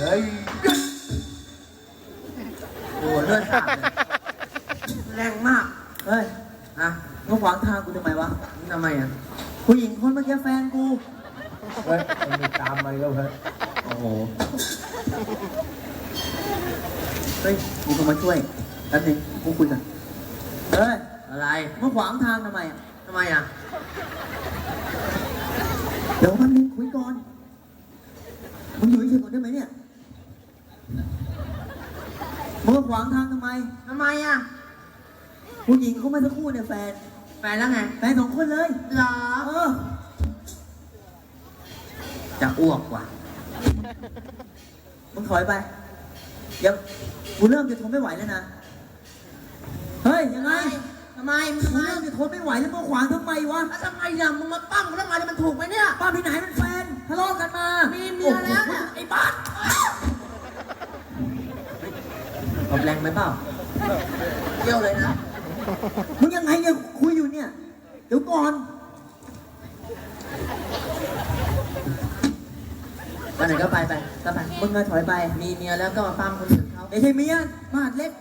เฮ้ยโอ้เลือดสาดเลยแรงมาก เฮ้ยอะมาขวางทางกูทำไมวะทำไมอะผู้หญิงคนเมื่อกี้แฟนกูเฮ้ยมันมีตามมาแล้วเฮ้ยโอ้โหเฮ้ยกูก็มาช่วยแป๊บนึงกูคุยกันเฮ้ยอะไรมาขวางทางทำไมอะทำไมอะเดี๋ยวแป๊บนึงคุยก่อนมึงอยู่เฉยๆก่อนได้ไหมเนี่ย มึงมาขวางทางทำไม ทำไมอะ ผู้หญิงเขามาสักครู่เนี่ยแฟน แฟนแล้วไงแฟนสองคนเลยเหรอเออจะอ้วกว่ะมึงถอยไป เดี๋ยวกูเริ่มจะทนไม่ไหวแล้วนะ เฮ้ยยังไงทำไมมึงกูทำไมเริ่มจะทนไม่ไหวแล้วมึงขวางทำไมวะ แล้วทำไมล่ะมึงมาปั้มกูทำไมมันถูกไหมเนี่ย ป้าพี่ไหนมันแฟนทะเลาะกันมามีมีเมียแล้วเนี่ยไอ้บ้าน ตบแรงไหมเปล่าเยี่ยวเลยนะ มึงยังไงเนี่ยคุยอยู่เนี่ย เดี๋ยวก่อนไปไหนก็ไปไปก็ไปมึงมาถอยไป มีเมียแล้วก็มาปั้มคนอื่นเขาไม่ใช่เมียมาดเล็ก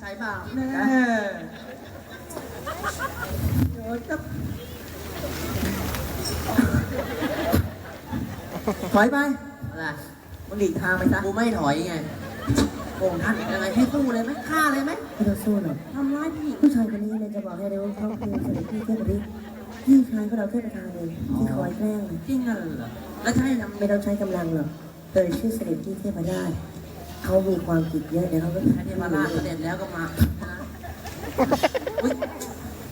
ใช่เปล่าแน่โอ้ยจะถอยไปอะไรมึงหลีกทางไปซะกูไม่ถอยไง โองค์ท่านยังไงให้สู้เลยไหมฆ่าเลยไหมไม่ต้องสู้หรอกทำร้ายผู้หญิงผู้ชายคนนี้เนี่ยจะบอกให้เลยว่าเขาคือเสด็จพี่เทพฤทธิ์พี่ชายของเราเทพประธานเองที่คอยแกล้งเลยจริงเหรอแล้วจะให้ทำไม่ต้องใช้กำลังหรอกเอ่ยชื่อเสด็จพี่เทพราชเขามีความผิดเยอะเดี๋ยวเขาก็ให้เทวราชเสด็จแล้วก็มาอุ๊ย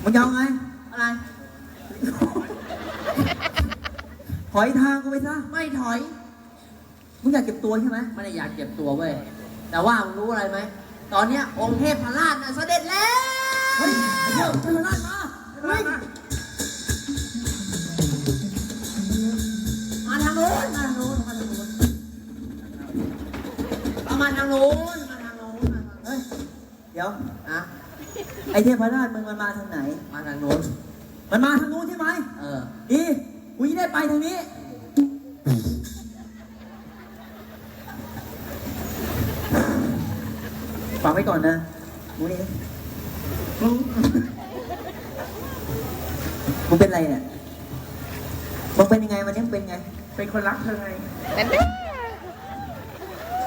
มึงจะเอาไง อะไร ถอยทางกูไปซะ ไม่ถอย มึงอยากเก็บตัวใช่ไหมไม่ได้อยากเก็บตัวเว้ย แต่ว่ามึงรู้อะไรไหม ตอนเนี้ยองค์เทพพราชน่ะเสด็จแล้วเฮ้ยไอ้เจ้าเจ้าหน้ามาเฮ้ยมาทางโน้นมาทางโน้นมาทางโน้นเอามาทางโน้นมาทางโน้นมาทางโน้นเฮ้ยเดี๋ยวอะไอ้เทพราชมึงมันมาทางไหน มาทางโน้นมันมาทางนู้นใช่ไหมเออ ดีกูจะได้ไปทางนี้ ฟังไว้ก่อนนะมูนี่มึงมึงเป็นไรเนี่ยมึงเป็นยังไงวันนี้มึงเป็นไงเป็นคนรักเธอไง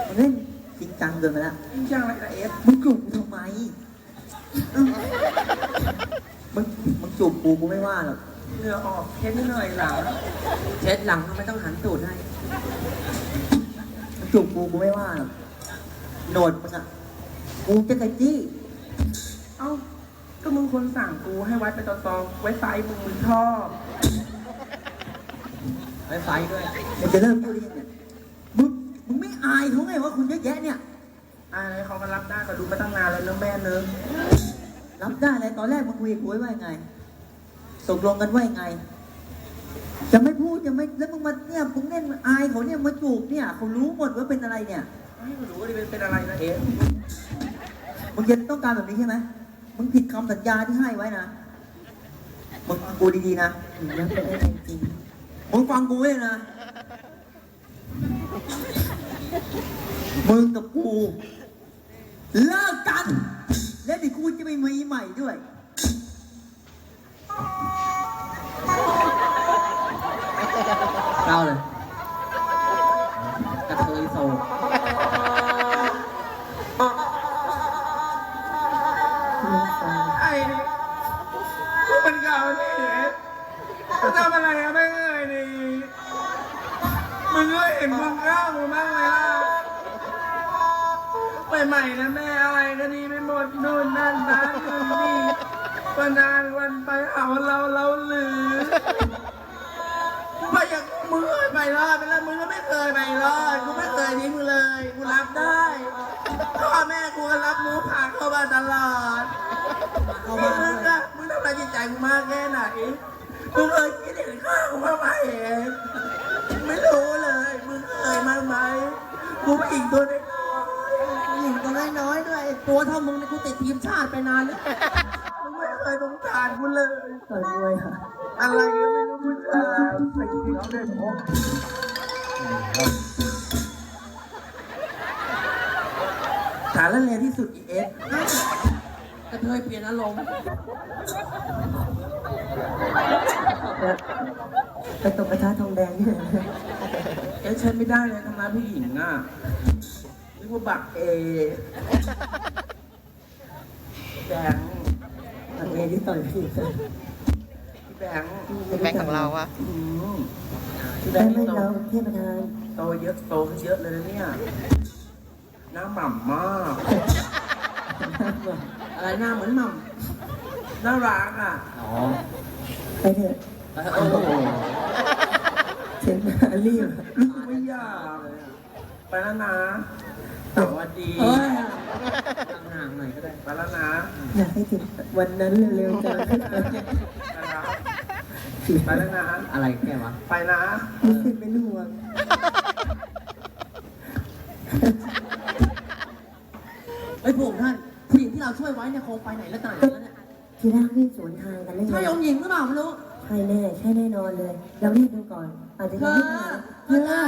มึงเล่นจริงจังเกินไปแล้วยิ่งช่างอะไรละเอฟมึงจูบกูทำไมเอ้ามึงมึงจูบกูกูไม่ว่าหรอกเหงื่อออกแค่นิดหน่อยหลังเช็ดหลังทำไมต้องหันตูดให้มึงจูบกูกูไม่ว่าหรอกโหนดมึงอะ กูจะกระจี้เอ้า ก็มึงคนสั่งกูให้ไว้เป็นตอนๆไว้ไซส์มึงมึงชอบไฟไฟด้วยมึงจะเริ่มพูดได้ยังไงมึงมึงไม่อายเขาไงว่าคุณเยอะแยะเนี่ย อะไรเขาก็รับได้ก็ดูมาตั้งนานแล้วเนอะแม่เนอะรับได้เลยตอนแรกมึงคุยกับกูไว้ว่ายังไงตกลงกันว่ายังไง จะไม่พูดจะไม่แล้วมึงมาเนี่ยมึงเล่นอายเขาเนี่ยมาจูบเนี่ยเขารู้หมดว่าเป็นอะไรเนี่ย ไม่รู้ว่าเป็นเป็นอะไรนะเอฟ มึงจะต้องการแบบนี้ใช่ไหมมึงผิดคำสัญญาที่ให้ไว้นะ มึงฟังกูดีๆนะยังเป็นได้จริงมึงฟังกูเลยนะ มึงกับกูเลิกกัน และเดี๋ยวกูจะไปมีใหม่ด้วย ไอ้นี่กูเป็นเก่านี่เอฟมึงทำอะไรอะไม่เอ่ยนี่มึงก็เห็นมึงก้าวมึงบ้างไหมล่ะใหม่ๆนะแม่อะไรก็ดีไปหมดนู่นนั่นบ้านนู่นนี่วันนานวันไปเอาเราเราหรือไม่อยากมึงเคยไปรอดไปแล้วมึงก็ไม่เคยไปรอดกูไม่เคยทิ้งมึงเลยกูรับได้ พ่อแม่กูก็รับรู้ผ่านเข้ามาตลอดเข้ามามึงอะมึงทำอะไรจิตใจกูมากแค่ไหนมึงเคยคิดเห็นข้ากูบ้างไหมเองไม่รู้เลย มึงเคยมั้างไหมกูผู้หญิงตัวน้อยผู้หญิงตัวน้อยๆด้วยตัวเท่ามึงเนี่ยกูติดทีมชาติไปนานแล้วๆมึงไม่เคยสงสารกูเลยต่อยมวยเหรออะไรก็ไม่รู้ผู้ชายสิ่งที่เขาได้พบ และเลที่สุดอีเอสกระเทยเปลี่ยนอารมณ์ไปตกกระทะทองแดงนี่แหละเอสใช้ไม่ได้เลยทำร้ายผู้หญิงอะเรียกว่าบักเอแบงค์ทำเองที่ต่อยพี่พี่แบงค์แบงค์ของเราอะอืมพี่แบได้งค์ไม่นี่โตเราเทพประธานโตเยอะโตขึ้นเยอะเลยนะเนี่ย หน้าหม่ำมากอะไรหน้าเหมือนหม่น่ารักอะำอ๋อไปเถอะโอ้โหเสียงมารีบรู้สึกไม่อยากเลยอะไปแล้วนะสวัสดีเอ้ยห่างๆหน่อยก็ได้ไปแล้วนะอยากให้ถึงวันนั้นเร็วๆจังไปแล้วไปแล้วนะอะไรแกวะไปนะ รู้สึกเป็นห่วง ไอ้ยพวกท่านผู้หญิงที่เราช่วยไว้เนี่ยคงไปไหนแล้วตายแล้วเนี่ยทีแรกวิ่งสวนทางกันได้ไงใช่องค์หญิงหรือเปล่าไม่รู้ ใช่แน่ ใช่แน่นอนเลย เรารีบดูก่อน อาจจะเธยังอไม่ตายเธอจ๋า